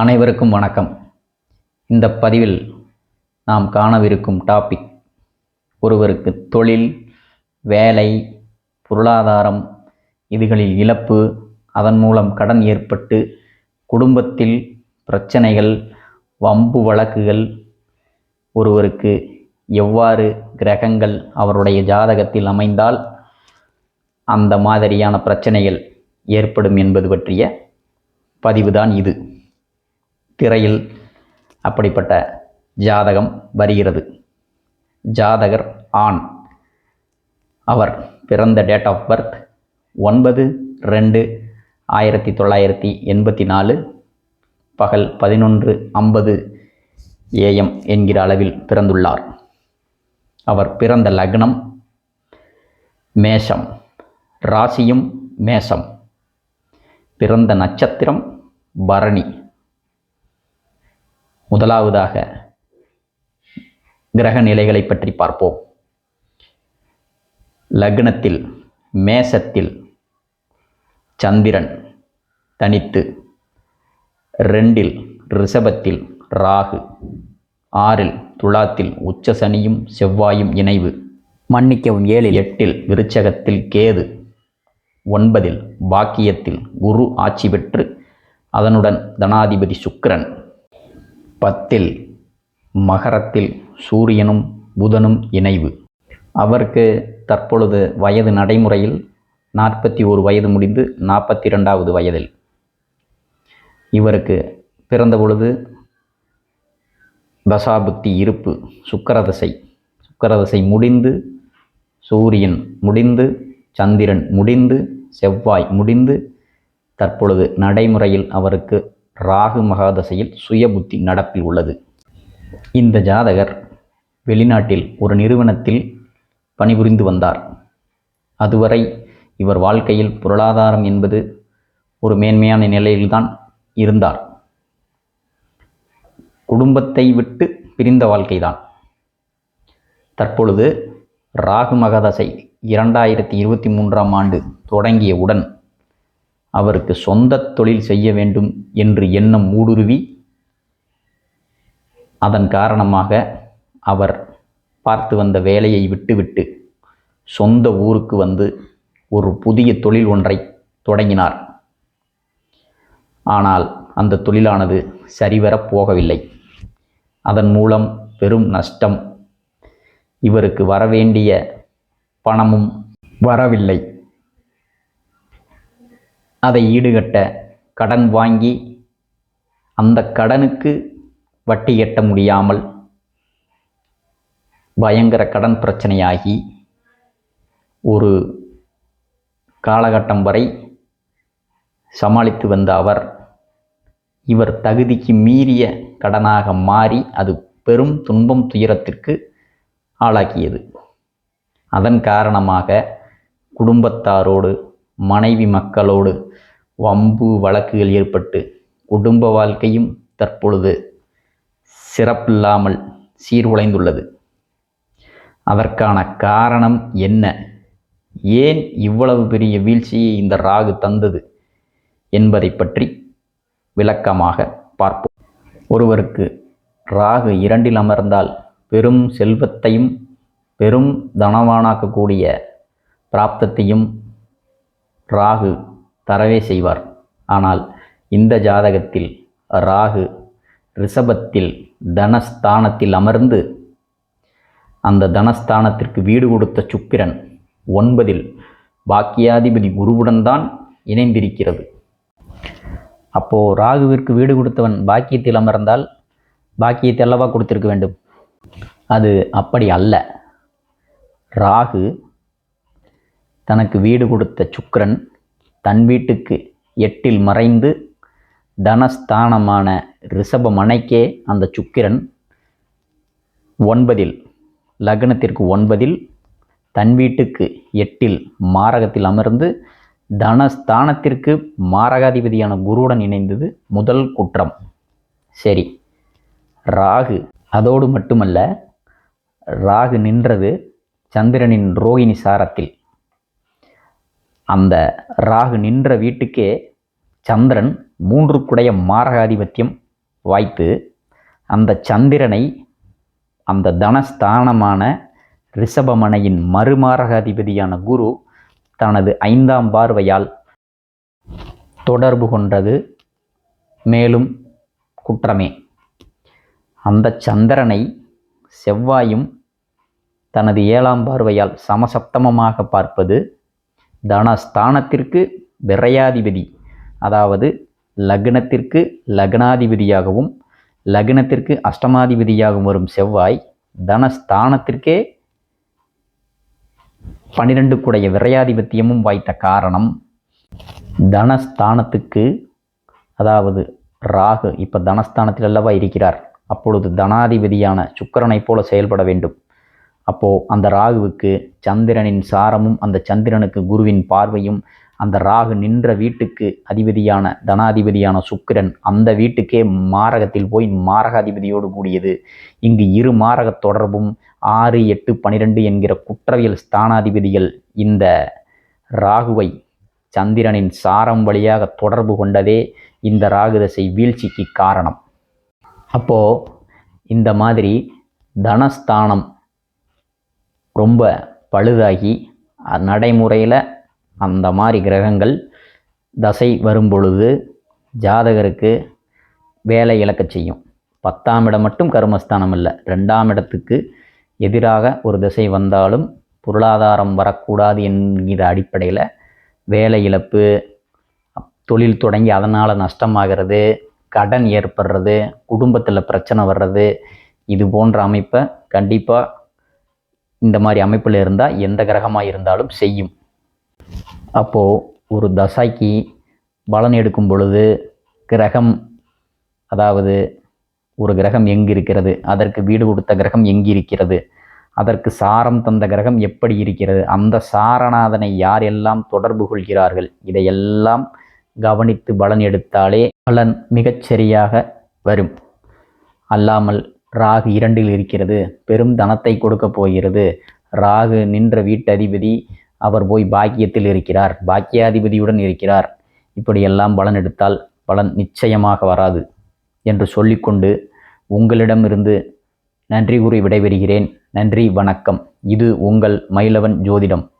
அனைவருக்கும் வணக்கம். இந்த பதிவில் நாம் காணவிருக்கும் டாபிக் ஒருவருக்கு தொழில் வேலை பொருளாதாரம் இதுகளில் இழப்பு அதன் மூலம் கடன் ஏற்பட்டு குடும்பத்தில் பிரச்சனைகள் வம்பு வழக்குகள் ஒருவருக்கு எவ்வாறு கிரகங்கள் அவருடைய ஜாதகத்தில் அமைந்தால் அந்த மாதிரியான பிரச்சனைகள் ஏற்படும் என்பது பற்றிய பதிவுதான் இது. திரையில் அப்படிப்பட்ட ஜாதகம் வருகிறது. ஜாதகர் ஆண். அவர் பிறந்த டேட் ஆஃப் பர்த் ஒன்பது ரெண்டு ஆயிரத்தி தொள்ளாயிரத்தி எண்பத்தி நாலு பகல் பதினொன்று ஐம்பது ஏஎம் என்கிற அளவில் பிறந்துள்ளார். அவர் பிறந்த லக்னம் மேஷம் ராசியும் மேஷம். பிறந்த நட்சத்திரம் பரணி. முதலாவதாக கிரக நிலைகளை பற்றி பார்ப்போம். லக்னத்தில் மேசத்தில் சந்திரன் தனித்து ரெண்டில் ரிஷபத்தில் ராகு ஆறில் துலாத்தில் உச்ச சனியும் செவ்வாயும் இணைவு மன்னிக்கவும் ஏழில் எட்டில் விருச்சகத்தில் கேது ஒன்பதில் பாக்கியத்தில் குரு ஆட்சி பெற்று அதனுடன் தனாதிபதி சுக்கிரன். பத்தில் மகரத்தில் சூரியனும் புதனும் இணைவு. அவருக்கு தற்பொழுது வயது நடைமுறையில் நாற்பத்தி ஒரு வயது முடிந்து நாற்பத்தி ரெண்டாவது வயதில். இவருக்கு பிறந்த பொழுது தசாபுத்தி இருப்பு சுக்கரதசை. சுக்கரதசை முடிந்து சூரியன் முடிந்து சந்திரன் முடிந்து செவ்வாய் முடிந்து தற்பொழுது நடைமுறையில் அவருக்கு ராகு மகாதசையில் சுயபுத்தி நடப்பில் உள்ளது. இந்த ஜாதகர் வெளிநாட்டில் ஒரு நிறுவனத்தில் பணிபுரிந்து வந்தார். அதுவரை இவர் வாழ்க்கையில் பொருளாதாரம் என்பது ஒரு மேன்மையான நிலையில்தான் இருந்தார். குடும்பத்தை விட்டு பிரிந்த வாழ்க்கைதான். தற்பொழுது ராகு மகதசை இரண்டாயிரத்தி இருபத்தி மூன்றாம் ஆண்டு தொடங்கியவுடன் அவருக்கு சொந்த தொழில் செய்ய வேண்டும் என்று எண்ணம் ஊடுருவி அதன் காரணமாக அவர் பார்த்து வந்த வேலையை விட்டுவிட்டு சொந்த ஊருக்கு வந்து ஒரு புதிய தொழில் ஒன்றை தொடங்கினார். ஆனால் அந்த தொழிலானது சரிவரப் போகவில்லை. அதன் மூலம் பெரும் நஷ்டம். இவருக்கு வரவேண்டிய பணமும் வரவில்லை. அதை ஈடுகட்ட கடன் வாங்கி அந்த கடனுக்கு வட்டி கட்ட முடியாமல் பயங்கர கடன் பிரச்சனையாகி ஒரு காலகட்டம் வரை சமாளித்து வந்த அவர் இவர் தகுதிக்கு மீறிய கடனாக மாறி அது பெரும் துன்பம் துயரத்திற்கு ஆளாக்கியது. அதன் காரணமாக குடும்பத்தாரோடு மனைவி மக்களோடு வம்பு வழக்குகள் ஏற்பட்டு குடும்ப வாழ்க்கையும் தற்பொழுது சிறப்பில்லாமல் சீர்குலைந்துள்ளது. அதற்கான காரணம் என்ன? ஏன் இவ்வளவு பெரிய வீழ்ச்சியை இந்த ராகு தந்தது என்பதை பற்றி விளக்கமாக பார்ப்போம். ஒருவருக்கு ராகு இரண்டில் அமர்ந்தால் பெரும் செல்வத்தையும் பெரும் தனவானாக்கக்கூடிய பிராப்தத்தையும் ராகு தரவே செய்வார். ஆனால் இந்த ஜாதகத்தில் ராகு ரிஷபத்தில் தனஸ்தானத்தில் அமர்ந்து அந்த தனஸ்தானத்திற்கு வீடு கொடுத்த சுக்கிரன் ஒன்பதில் பாக்கியாதிபதி குருவுடன் தான் இணைந்திருக்கிறது. அப்போது ராகுவிற்கு வீடு கொடுத்தவன் பாக்கியத்தில் அமர்ந்தால் பாக்கியத்தை அல்லவா கொடுத்திருக்க வேண்டும்? அது அப்படி அல்ல. ராகு தனக்கு வீடு கொடுத்த சுக்கிரன் தன் வீட்டுக்கு எட்டில் மறைந்து தனஸ்தானமான ரிஷப மனைக்கே அந்த சுக்கிரன் ஒன்பதில் லக்னத்திற்கு ஒன்பதில் தன் வீட்டுக்கு எட்டில் மாரகத்தில் அமர்ந்து தனஸ்தானத்திற்கு மாரகாதிபதியான குருவுடன் இணைந்தது முதல் குற்றம். சரி ராகு. அதோடு மட்டுமல்ல ராகு நின்றது சந்திரனின் ரோகிணி சாரத்தில். அந்த ராகு நின்ற வீட்டுக்கே சந்திரன் மூன்றுக்குடைய மாரகாதிபத்தியம் வாய்த்து அந்த சந்திரனை அந்த தனஸ்தானமான ரிஷபமனையின் மறுமாரகாதிபதியான குரு தனது ஐந்தாம் பார்வையால் தொடர்பு கொண்டது. மேலும் குற்றமே. அந்த சந்திரனை செவ்வாயும் தனது ஏழாம் பார்வையால் சமசப்தமமாக பார்ப்பது தனஸ்தானத்திற்கு விரையாதிபதி அதாவது லக்னத்திற்கு லக்னாதிபதியாகவும் லக்னத்திற்கு அஷ்டமாதிபதியாகவும் வரும் செவ்வாய் தனஸ்தானத்திற்கே பனிரெண்டுக்குடைய விரையாதிபத்தியமும் வாய்த்த காரணம். தனஸ்தானத்துக்கு அதாவது ராகு இப்போ தனஸ்தானத்தில் அல்லவா இருக்கிறார் அப்பொழுது தனாதிபதியான சுக்கிரனைப் போல செயல்பட வேண்டும். அப்போது அந்த ராகுவுக்கு சந்திரனின் சாரமும் அந்த சந்திரனுக்கு குருவின் பார்வையும் அந்த ராகு நின்ற வீட்டுக்கு அதிபதியான தனாதிபதியான சுக்கிரன் அந்த வீட்டுக்கே மாரகத்தில் போய் மாரகாதிபதியோடு கூடியது. இங்கு இரு மாரக தொடர்பும் ஆறு எட்டு பனிரெண்டு என்கிற குற்றவியல் ஸ்தானாதிபதிகள் இந்த ராகுவை சந்திரனின் சாரம் வழியாக தொடர்பு கொண்டதே இந்த ராகுதசை வீழ்ச்சிக்கு காரணம். அப்போது இந்த மாதிரி தனஸ்தானம் ரொம்ப பழுதாகி நடைமுறையில் அந்த மாதிரி கிரகங்கள் தசை வரும் பொழுது ஜாதகருக்கு வேலை இழக்க செய்யும். பத்தாம் இடம் மட்டும் கர்மஸ்தானம் இல்லை ரெண்டாம் இடத்துக்கு எதிராக ஒரு திசை வந்தாலும் பொருளாதாரம் வரக்கூடாது என்கிற அடிப்படையில் வேலை இழப்பு தொழில் தொடங்கி அதனால் நஷ்டமாகிறது கடன் ஏற்படுறது குடும்பத்தில் பிரச்சனை வர்றது இது போன்ற அமைப்பை கண்டிப்பாக இந்த மாதிரி அமைப்பில் இருந்தால் எந்த கிரகமாக இருந்தாலும் செய்யும். அப்போது ஒரு தசைக்கு பலன் எடுக்கும் பொழுது கிரகம் அதாவது ஒரு கிரகம் எங்கு இருக்கிறது அதற்கு வீடு கொடுத்த கிரகம் எங்கு இருக்கிறது அதற்கு சாரம் தந்த கிரகம் எப்படி இருக்கிறது அந்த சாரநாதனை யாரெல்லாம் தொடர்பு கொள்கிறார்கள் இதையெல்லாம் கவனித்து பலன் எடுத்தாலே பலன் மிகச்சரியாக வரும். அல்லாமல் ராகு இரண்டில் இருக்கிறது. பெரும் தனத்தை கொடுக்க போகிறது. ராகு நின்ற வீட்டதிபதி அவர் போய் பாக்கியத்தில் இருக்கிறார். பாக்கியாதிபதியுடன் இருக்கிறார். இப்படியெல்லாம் பலன் எடுத்தால் பலன் நிச்சயமாக வராது என்று சொல்லிக்கொண்டு உங்களிடமிருந்து நன்றி கூறி விடைபெறுகிறேன். நன்றி வணக்கம். இது உங்கள் மயிலவன் ஜோதிடம்.